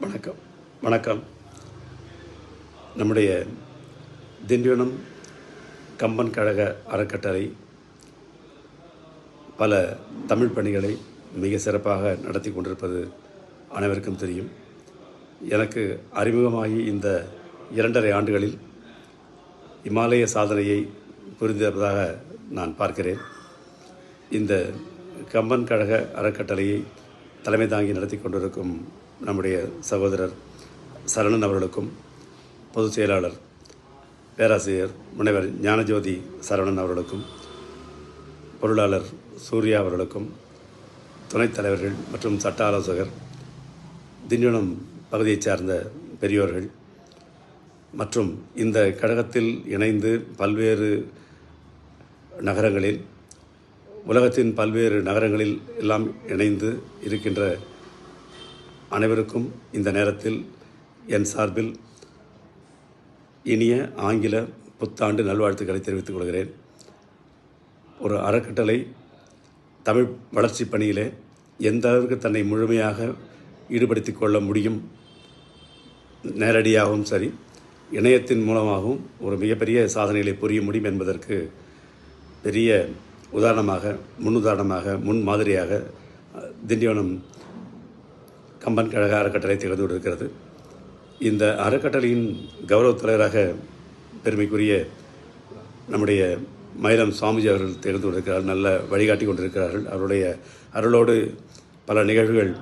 வணக்கம். வணக்கம். நம்முடைய திண்டிவனம் கம்பன் கழக அறக்கட்டளை பல தமிழ் பணிகளை மிக சிறப்பாக நடத்தி கொண்டிருப்பது அனைவருக்கும் தெரியும். எனக்கு அறிமுகமாகி இந்த இரண்டரை ஆண்டுகளில் இமாலய சாதனையை புரிந்திருப்பதாக நான் பார்க்கிறேன். இந்த கம்பன் கழக அறக்கட்டளையை தலைமை தாங்கி நடத்தி கொண்டிருக்கும் நம்முடைய சகோதரர் சரணன் அவர்களுக்கும் பொதுச் செயலாளர் பேராசிரியர் முனைவர் ஞானஜோதி சரவணன் அவர்களுக்கும் பொருளாளர் சூர்யா அவர்களுக்கும் துணைத் தலைவர்கள் மற்றும் சட்ட ஆலோசகர் திண்டிவனம் பகுதியைச் சார்ந்த பெரியோர்கள் மற்றும் இந்த கழகத்தில் இணைந்து பல்வேறு நகரங்களில் உலகத்தின் பல்வேறு நகரங்களில் எல்லாம் இணைந்து இருக்கின்ற அனைவருக்கும் இந்த நேரத்தில் என் சார்பில் இனிய ஆங்கில புத்தாண்டு நல்வாழ்த்துக்களை தெரிவித்துக் கொள்கிறேன். ஒரு அறக்கட்டளை தமிழ் வளர்ச்சி பணியிலே எந்த அளவுக்கு தன்னை முழுமையாக ஈடுபடுத்திக் கொள்ள முடியும் நேரடியாகவும் சரி இணையத்தின் மூலமாகவும் ஒரு மிகப்பெரிய சாதனைகளை புரிய முடியும் என்பதற்கு பெரிய உதாரணமாக முன்னுதாரணமாக முன் மாதிரியாக திண்டிவனம் கம்பன் கழக அறக்கட்டளை திகழ்ந்து கொண்டிருக்கிறது. இந்த அறக்கட்டளையின் கௌரவ தலைவராக பெருமைக்குரிய நம்முடைய மயிலம் சுவாமிஜி அவர்கள் திகழ்ந்து கொண்டிருக்கிறார்கள் நல்ல வழிகாட்டி கொண்டிருக்கிறார்கள். அவருடைய அருளோடு பல நிகழ்வுகள்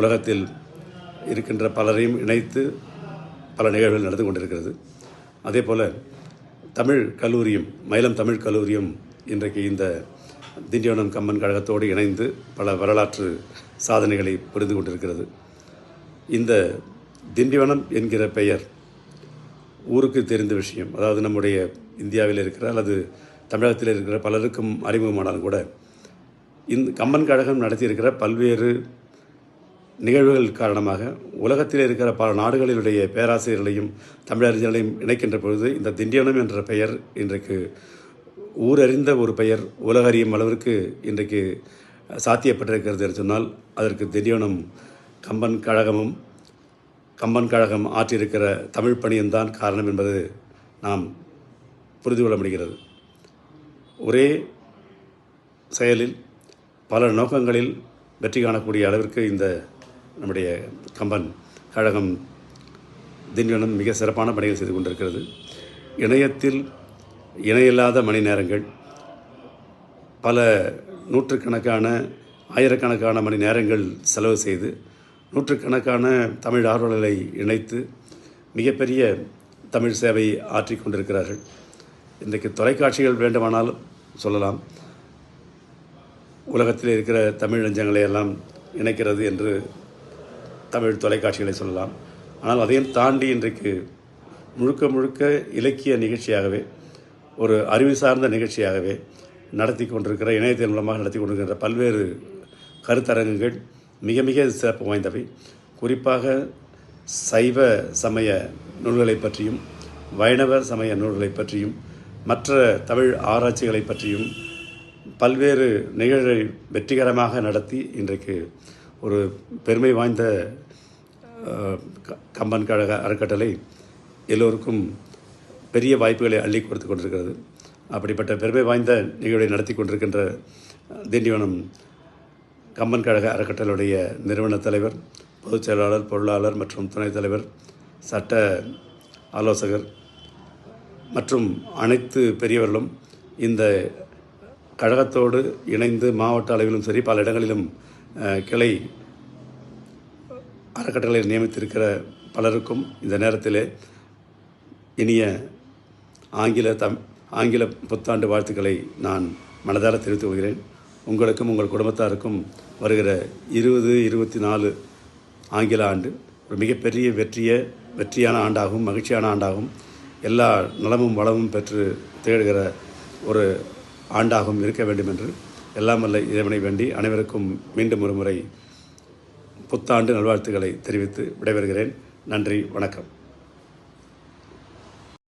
உலகத்தில் இருக்கின்ற பலரையும் இணைத்து பல நிகழ்வுகள் நடந்து கொண்டிருக்கிறது. அதே போல் தமிழ் கல்லூரியும் மயிலம் தமிழ் கல்லூரியும் இன்றைக்கு இந்த திண்டிவனம் கம்மன் கழகத்தோடு இணைந்து பல வரலாற்று சாதனைகளை புரிந்து கொண்டிருக்கிறது. இந்த திண்டிவனம் என்கிற பெயர் ஊருக்கு தெரிந்த விஷயம். அதாவது நம்முடைய இந்தியாவில் இருக்கிற அல்லது தமிழகத்தில் இருக்கிற பலருக்கும் அறிமுகமானாலும் கூட இந்த கம்பன் கழகம் நடத்தியிருக்கிற பல்வேறு நிகழ்வுகள் காரணமாக உலகத்தில் இருக்கிற பல நாடுகளினுடைய பேராசிரியர்களையும் தமிழறிஞர்களையும் இணைக்கின்ற பொழுது இந்த திண்டிவனம் என்ற பெயர் இன்றைக்கு ஊரறிந்த ஒரு பெயர் உலகறியும் அளவிற்கு இன்றைக்கு சாத்தியப்பட்டிருக்கிறது என்று சொன்னால் அதற்கு திண்டிவனம் கம்பன் கழகமும் கம்பன் கழகம் ஆற்றியிருக்கிற தமிழ் பணியும்தான் காரணம் என்பது நாம் புரிந்து கொள்ள முடிகிறது. ஒரே செயலில் பல நோக்கங்களில் வெற்றி காணக்கூடிய அளவிற்கு இந்த நம்முடைய கம்பன் கழகம் திண்டிவனம் மிக சிறப்பான பணிகள் செய்து கொண்டிருக்கிறது. இணையத்தில் இணையில்லாத மணி நேரங்கள் பல நூற்றுக்கணக்கான ஆயிரக்கணக்கான மணி நேரங்கள் செலவு செய்து நூற்றுக்கணக்கான தமிழ் ஆர்வலர்களை இணைத்து மிகப்பெரிய தமிழ் சேவை ஆற்றிக் கொண்டிருக்கிறார்கள். இன்றைக்கு தொலைக்காட்சிகள் வேண்டுமானாலும் சொல்லலாம். உலகத்தில் இருக்கிற தமிழ் நெஞ்சங்களை எல்லாம் இணைக்கிறது என்று தமிழ் தொலைக்காட்சிகளை சொல்லலாம். ஆனால் அதையும் தாண்டி இன்றைக்கு முழுக்க முழுக்க இலக்கிய நிகழ்ச்சியாகவே ஒரு அறிவு சார்ந்த நிகழ்ச்சியாகவே நடத்தி கொண்டிருக்கிற இணையத்தின் மூலமாக நடத்தி கொண்டிருக்கின்ற பல்வேறு கருத்தரங்குகள் மிக மிக சிறப்பு வாய்ந்தவை. குறிப்பாக சைவ சமய நூல்களை பற்றியும் வைணவ சமய நூல்களை பற்றியும் மற்ற தமிழ் ஆராய்ச்சிகளை பற்றியும் பல்வேறு நிகழ்வை வெற்றிகரமாக நடத்தி இன்றைக்கு ஒரு பெருமை வாய்ந்த க- கம்பன் கழக அறக்கட்டளை எல்லோருக்கும் பெரிய வாய்ப்புகளை அள்ளி கொடுத்து கொண்டிருக்கிறது. அப்படிப்பட்ட பெருமை வாய்ந்த நிகழ்வை நடத்தி கொண்டிருக்கின்ற திண்டிவனம் கம்பன் கழக அறக்கட்டளையுடைய நிறுவன தலைவர் பொதுச் செயலாளர் பொருளாளர் மற்றும் துணைத் தலைவர் சட்ட ஆலோசகர் மற்றும் அனைத்து பெரியவர்களும் இந்த கழகத்தோடு இணைந்து மாவட்ட அளவிலும் சரி பல இடங்களிலும் கிளை அறக்கட்டளை நியமித்திருக்கிற பலருக்கும் இந்த நேரத்திலே இனிய ஆங்கில தம் ஆங்கில புத்தாண்டு வாழ்த்துக்களை நான் மனதார தெரிவித்துக் கொள்கிறேன். உங்களுக்கும் உங்கள் குடும்பத்தாருக்கும் வருகிற இருபது இருபத்தி நாலு ஆங்கில ஆண்டு ஒரு மிகப்பெரிய வெற்றிய வெற்றியான ஆண்டாகவும் மகிழ்ச்சியான ஆண்டாகவும் எல்லா நலமும் வளமும் பெற்று திகழ்கிற ஒரு ஆண்டாகவும் இருக்க வேண்டும் என்று எல்லாம் வல்ல இறைவனை வேண்டி அனைவருக்கும் மீண்டும் ஒரு முறை புத்தாண்டு நல்வாழ்த்துக்களை தெரிவித்து விடைபெறுகிறேன். நன்றி வணக்கம்.